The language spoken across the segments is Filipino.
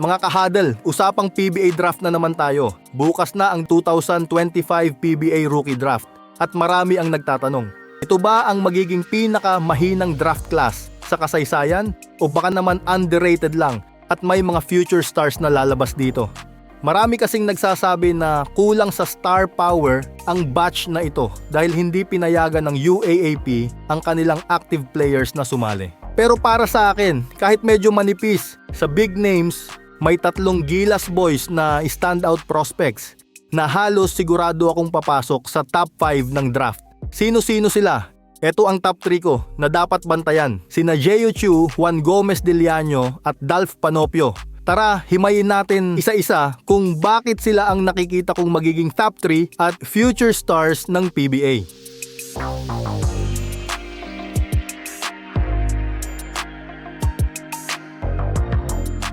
Mga kahadal, usapang PBA draft na naman tayo. Bukas na ang 2025 PBA Rookie Draft at marami ang nagtatanong. Ito ba ang magiging pinaka mahinang draft class sa kasaysayan o baka naman underrated lang at may mga future stars na lalabas dito? Marami kasing nagsasabi na kulang sa star power ang batch na ito dahil hindi pinayagan ng UAAP ang kanilang active players na sumali. Pero para sa akin, kahit medyo manipis, sa big names, may tatlong Gilas boys na standout prospects na halos sigurado akong papasok sa top 5 ng draft. Sino-sino sila? Ito ang top 3 ko na dapat bantayan. Sina Jeyo Chu, Juan Gomez Diliano at Dalf Panopio. Tara, himayin natin isa-isa kung bakit sila ang nakikita kong magiging top 3 at future stars ng PBA.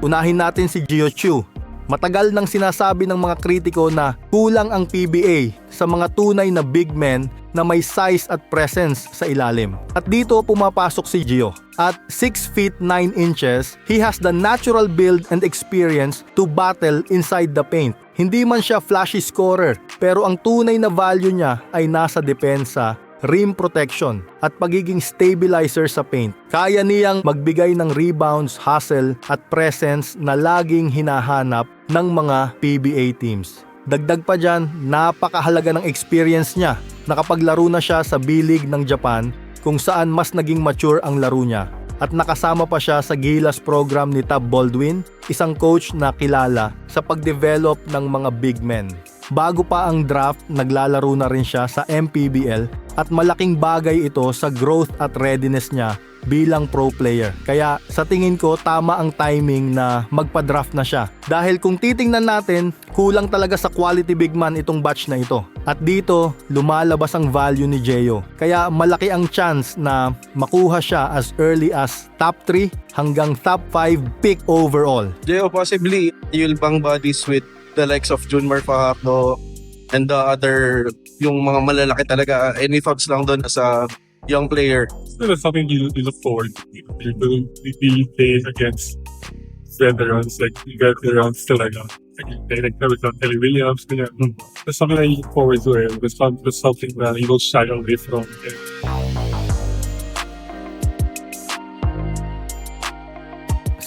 Unahin natin si Gio Chu. Matagal nang sinasabi ng mga kritiko na kulang ang PBA sa mga tunay na big men na may size at presence sa ilalim. At dito pumapasok si Gio. At 6 feet 9 inches, he has the natural build and experience to battle inside the paint. Hindi man siya flashy scorer, pero ang tunay na value niya ay nasa depensa rim protection at pagiging stabilizer sa paint. Kaya niyang magbigay ng rebounds, hustle at presence na laging hinahanap ng mga PBA teams. Dagdag pa dyan, napakahalaga ng experience niya. Nakapaglaro na siya sa B-League ng Japan kung saan mas naging mature ang laro niya. At nakasama pa siya sa Gilas program ni Tab Baldwin, isang coach na kilala sa pagdevelop ng mga big men. Bago pa ang draft, naglalaro na rin siya sa MPBL at malaking bagay ito sa growth at readiness niya bilang pro player. Kaya sa tingin ko tama ang timing na magpa-draft na siya. Dahil kung titingnan natin, kulang talaga sa quality big man itong batch na ito. At dito, lumalabas ang value ni Jeyo. Kaya malaki ang chance na makuha siya as early as top 3 hanggang top 5 pick overall. Jeo, possibly you'll bang bodies with the likes of Junmar Fajardo and the other, yung mga malalaki talaga. Any thoughts lang doon as a young player? Still, it's something you, you look forward to. You're doing being played against veterans, like veterans still like, uh, like you like with Terry Williams. Yeah. That's something that you look forward to. eh. It's, some- it's something that you will shy away from. eh.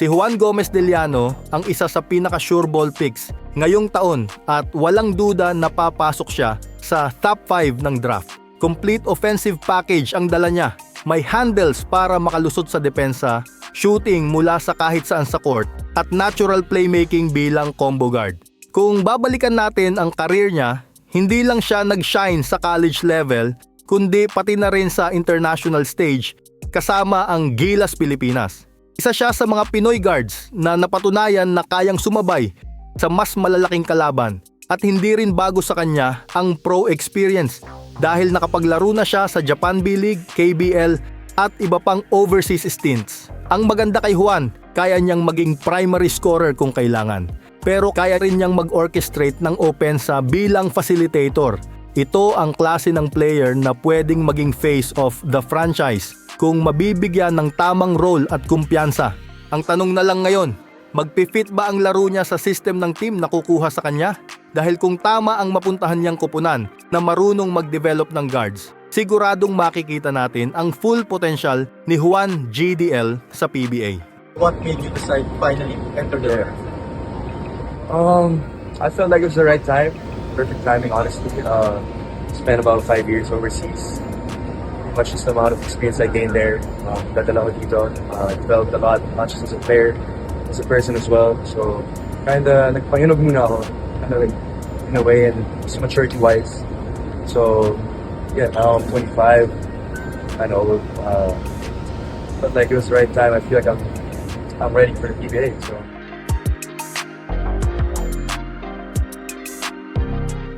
Si Juan Gomez Deliano ang isa sa pinaka-sure ball picks ngayong taon at walang duda na papasok siya sa top 5 ng draft. Complete offensive package ang dala niya. May handles para makalusot sa depensa, shooting mula sa kahit saan sa court, at natural playmaking bilang combo guard. Kung babalikan natin ang career niya, hindi lang siya nag-shine sa college level, kundi pati na rin sa international stage kasama ang Gilas Pilipinas. Isa siya sa mga Pinoy guards na napatunayan na kayang sumabay sa mas malalaking kalaban at hindi rin bago sa kanya ang pro experience dahil nakapaglaro na siya sa Japan B-League, KBL at iba pang overseas stints. Ang maganda kay Juan, kaya niyang maging primary scorer kung kailangan. Pero kaya rin niyang mag-orchestrate ng opensa bilang facilitator. Ito ang klase ng player na pwedeng maging face of the franchise kung mabibigyan ng tamang role at kumpiyansa. Ang tanong na lang ngayon, magpi-fit ba ang laro niya sa system ng team na kukuha sa kanya? Dahil kung tama ang mapuntahan niyang kupunan na marunong mag-develop ng guards, siguradong makikita natin ang full potential ni Juan GDL sa PBA. What made you decide finally enter the Um, I felt like it was the right time, perfect timing, honestly. Uh, spent about five years overseas. Much just the amount of experience I gained there. Um, dadala ko dito. Uh, developed a lot, not just as a player, as a person as well. So, kinda ako. Kinda in a way, and just maturity-wise. So, yeah, now I'm 25. I know, uh, felt like it was the right time. I feel like I'm, I'm ready for the PBA. So.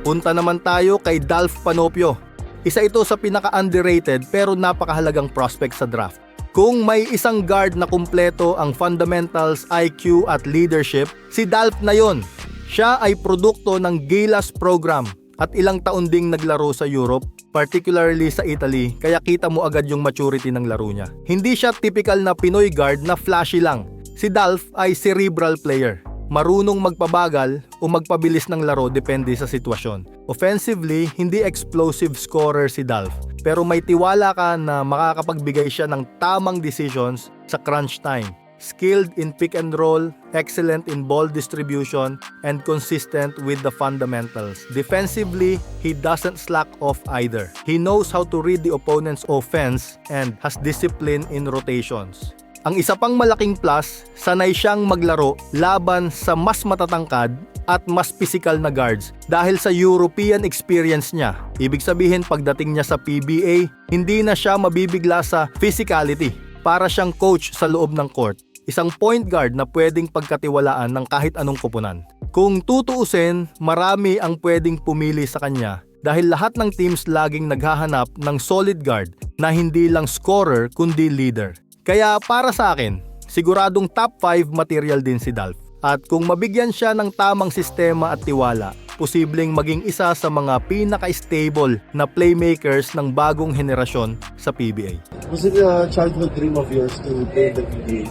Punta naman tayo kay Dalf Panopio. Isa ito sa pinaka-underrated pero napakahalagang prospect sa draft. Kung may isang guard na kumpleto ang fundamentals, IQ at leadership, si Dalf na yon. Siya ay produkto ng Gilas program at ilang taon ding naglaro sa Europe, particularly sa Italy, kaya kita mo agad yung maturity ng laro niya. Hindi siya typical na Pinoy guard na flashy lang. Si Dalf ay cerebral player. Marunong magpabagal o magpabilis ng laro depende sa sitwasyon. Offensively, hindi explosive scorer si Dolph, pero may tiwala ka na makakapagbigay siya ng tamang decisions sa crunch time. Skilled in pick and roll, excellent in ball distribution, and consistent with the fundamentals. Defensively, he doesn't slack off either. He knows how to read the opponent's offense and has discipline in rotations. Ang isa pang malaking plus, sanay siyang maglaro laban sa mas matatangkad at mas physical na guards dahil sa European experience niya. Ibig sabihin pagdating niya sa PBA, hindi na siya mabibigla sa physicality. Para siyang coach sa loob ng court. Isang point guard na pwedeng pagkatiwalaan ng kahit anong kupunan. Kung tutuusin, marami ang pwedeng pumili sa kanya dahil lahat ng teams laging naghahanap ng solid guard na hindi lang scorer kundi leader. Kaya para sa akin, siguradong top 5 material din si Dolph. At kung mabigyan siya ng tamang sistema at tiwala, posibleng maging isa sa mga pinaka-stable na playmakers ng bagong henerasyon sa PBA. Was it a childhood dream of yours to play in the PBA?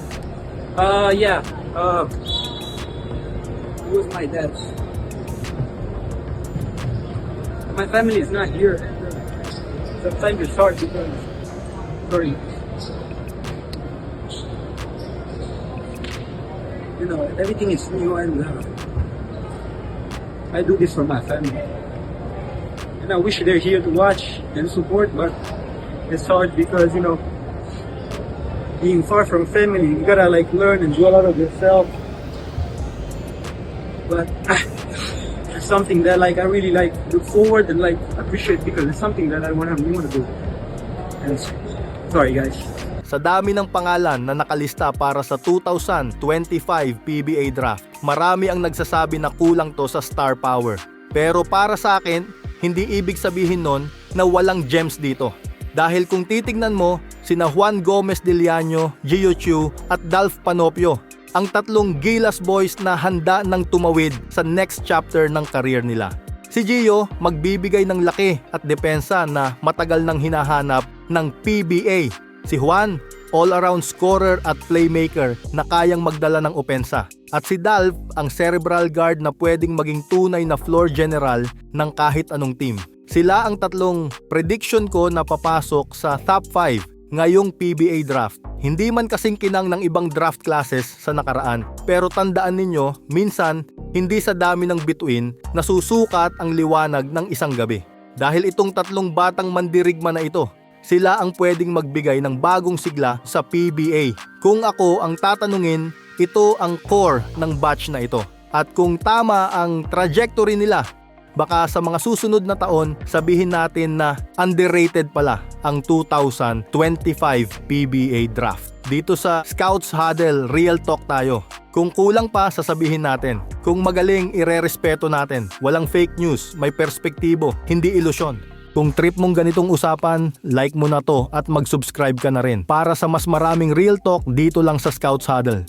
Uh, yeah. Uh, it was my dad's. My family is not here. Sometimes it's hard because, sorry. You know, everything is new and uh, I do this for my family. And I wish they're here to watch and support, but it's hard because, you know, being far from family, you gotta like learn and do a lot of yourself. But it's something that like I really like look forward and like appreciate because it's something that I wanna want to do. And sorry guys. Sa dami ng pangalan na nakalista para sa 2025 PBA Draft, marami ang nagsasabi na kulang to sa star power. Pero para sa akin, hindi ibig sabihin nun na walang gems dito. Dahil kung titignan mo, sina Juan Gomez de Liano, Gio Chu at Dolph Panopio, ang tatlong Gilas boys na handa ng tumawid sa next chapter ng career nila. Si Gio magbibigay ng laki at depensa na matagal nang hinahanap ng PBA. Si Juan, all-around scorer at playmaker na kayang magdala ng opensa. At si Dolph, ang cerebral guard na pwedeng maging tunay na floor general ng kahit anong team. Sila ang tatlong prediction ko na papasok sa top 5 ngayong PBA draft. Hindi man kasing kinang ng ibang draft classes sa nakaraan, pero tandaan ninyo, minsan hindi sa dami ng bituin nasusukat ang liwanag ng isang gabi. Dahil itong tatlong batang mandirigma na ito, sila ang pwedeng magbigay ng bagong sigla sa PBA. Kung ako ang tatanungin, ito ang core ng batch na ito. At kung tama ang trajectory nila, baka sa mga susunod na taon sabihin natin na underrated pala ang 2025 PBA draft. Dito sa Scouts Huddle, real talk tayo. Kung kulang pa, sasabihin natin. Kung magaling, irerespeto natin. Walang fake news, may perspektibo, hindi ilusyon. Kung trip mong ganitong usapan, like mo na to at mag-subscribe ka na rin para sa mas maraming real talk dito lang sa Scouts Huddle.